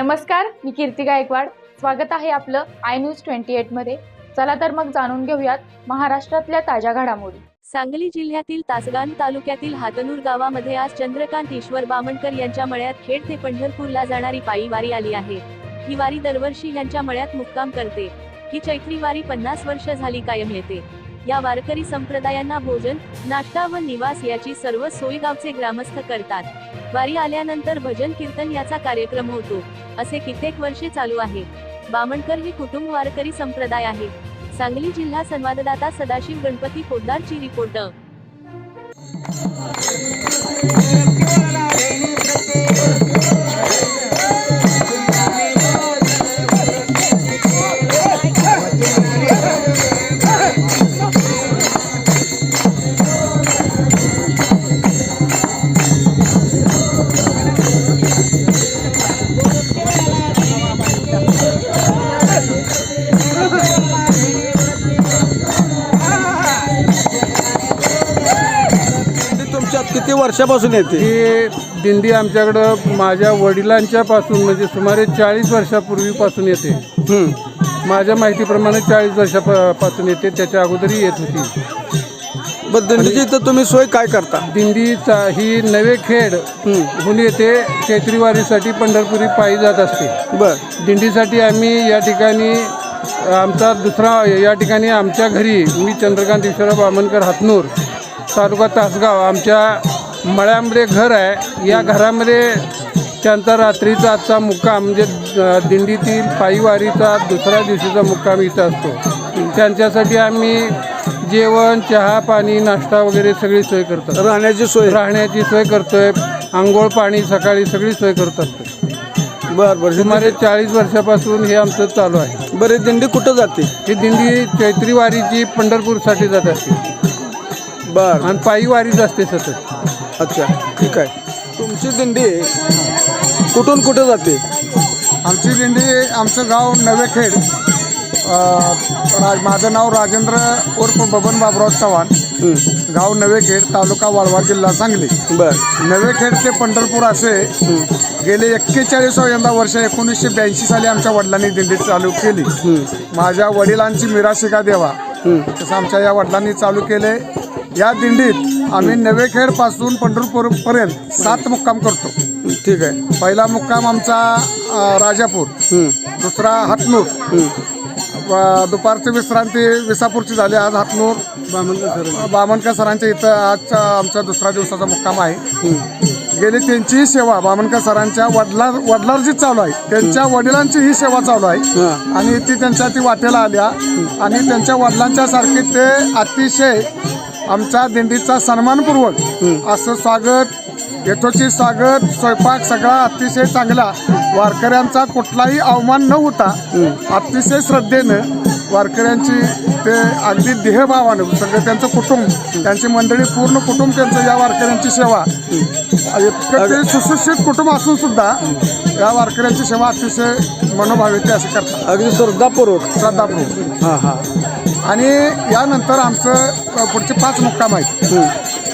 नमस्कार मी कीर्ती गायकवाड. स्वागत आहे आपलं आय न्यूज ट्वेंटी एटमध्ये चला तर मग जाणून घेऊयात महाराष्ट्रातल्या ताज्या घडामोडी. सांगली जिल्ह्यातील तासगान तालुक्यातील हातनूर गावामध्ये आज चंद्रकांत ईश्वर बामणकर यांच्या मळ्यात खेड ते पंढरपूरला जाणारी पायी वारी आली आहे. ही वारी दरवर्षी यांच्या मळ्यात मुक्काम करते. ही चैत्री वारी पन्नास वर्ष झाली कायम येते. या वारकरी संप्रदायांना भोजन नाश्ता व निवास याची सर्व सोयी गावचे ग्रामस्थ करतात. वारी आल्यानंतर भजन कीर्तन याचा कार्यक्रम होतो असे कित्येक वर्षे चालू आहे. बामणकर हे कुटुंब वारकरी संप्रदाय आहे. सांगली जिल्हा संवाददाता सदाशिव गणपती पोद्दारची रिपोर्ट. किती वर्षापासून येते? ही दिंडी आमच्याकडं माझ्या वडिलांच्या पासून म्हणजे सुमारे चाळीस वर्षापूर्वीपासून येते. हं. माझ्या माहितीप्रमाणे चाळीस वर्षापासून येते त्याच्या अगोदरही येत होती. बरं दिंडीची इथं तुम्ही सोय काय करता? दिंडीचा ही नवे खेड हून येते चैत्रीवारीसाठी पंढरपुरी पायी जात असते. बर. दिंडीसाठी आम्ही या ठिकाणी आमचा दुसरा या ठिकाणी आमच्या घरी मी चंद्रकांत ईश्वरा बामणकर हातनूर तालुका तासगाव आमच्या मळ्यामध्ये घर आहे. या घरामध्ये त्यांचा रात्रीचा आजचा मुक्काम म्हणजे दिंडीतील पायीवारीचा दुसऱ्या दिवशीचा मुक्काम इथं असतो. त्यांच्यासाठी आम्ही जेवण चहा पाणी नाश्ता वगैरे सगळी सोय करतो राहण्याची सोय? राहण्याची सोय करतोय. आंघोळ पाणी सकाळी सगळी सोय करत असतो. बर बर. सुमारे चाळीस वर्षापासून हे आमचं चालू आहे. बरं दिंडी कुठं जाते? ही दिंडी चैत्री वारीची पंढरपूरसाठी जात असते. बर. आणि पायी वारीच असते सतत. अच्छा ठीक आहे. तुमची दिंडी कुठून कुठं जाते? आमची दिंडी आमचं गाव नवेखेड. अ, रा- माझं नाव राजेंद्र उर्फ बबन बाबराव चव्हाण. गाव नवेखेड तालुका वाळवा जिल्हा सांगली. बर. नवेखेड ते पंढरपूर असे गेले एक्केचाळीस यंदा वर्ष एकोणीसशे ब्याऐंशी साली आमच्या वडिलांनी दिंडी चालू केली. माझ्या वडिलांची मिराशिका देवा. तसं आमच्या या वडिलांनी चालू केले. या दिंडीत आम्ही नवेखेडपासून पंढरपूर पर्यंत सात मुक्काम करतो. ठीक आहे. पहिला मुक्काम आमचा अ, राजापूर. दुसरा हातनूर. व दुपारची विश्रांती विसापूरची झाली आज हातनूर. बामणकर सरांच्या इथं आजचा आमचा दुसरा दिवसाचा मुक्काम आहे. गेली त्यांचीही सेवा बामणकर सरांच्या वडिला वडिलांची चालू आहे. त्यांच्या वडिलांची ही सेवा चालू आहे. आणि ती त्यांच्या ती वाटेला आल्या. आणि त्यांच्या वडिलांच्या सारखी ते अतिशय आमच्या दिंडीचा सन्मानपूर्वक असं स्वागत यथोचित स्वागत स्वयंपाक सगळा अतिशय चांगला. वारकऱ्यांचा कुठलाही अवमान न होता अतिशय श्रद्धेनं वारकऱ्यांची ते अगदी देहभावानं सगळं त्यांचं कुटुंब त्यांची मंडळी पूर्ण कुटुंब त्यांचं या वारकऱ्यांची सेवा. इतकं ते सुशिक्षित कुटुंब असून सुद्धा या वारकऱ्यांची सेवा अतिशय मनोभावे ते असे करतात. अगदी श्रद्धापूर्वक. श्रद्धापूर्वक. हां हां. आणि यानंतर आमचं पुढचे पाच मुक्काम आहेत.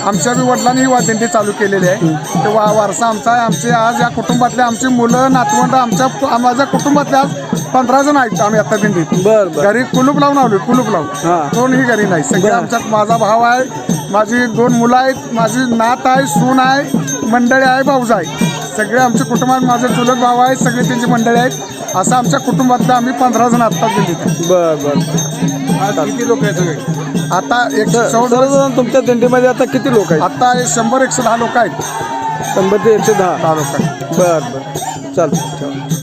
आमच्या बी वडिलांनी ही वादिंडी चालू केलेली आहे. ते वा वारसा आमचा आहे. आमचे आज या कुटुंबातले आमची मुलं नातवंड आमच्या माझ्या कुटुंबातले आज पंधरा जण आहेत आम्ही आता दिंडीत. बर घरी कुलूप लावून आलो कुलूप हा. लावून कोणही घरी नाही. सगळे. आमच्यात माझा भाव आहे माझी दोन मुलं आहेत माझी नात आहे सून आहे मंडळी आहे भाऊजा आहे. सगळे आमच्या कुटुंबात माझे चुलत भाव आहेत सगळे त्यांची मंडळी आहेत. असं आमच्या कुटुंबातलं आम्ही पंधरा जण आत्ता दिंडीत आहे. बर बर. आज किती लोक आहेत सगळे? आता एक तुमच्या दिंडीमध्ये आता किती लोक आहेत? आता हे शंभर एकशे दहा लोक आहेत. शंभर ते एकशे दहा. दहा लोक आहेत. बर बर. चालतं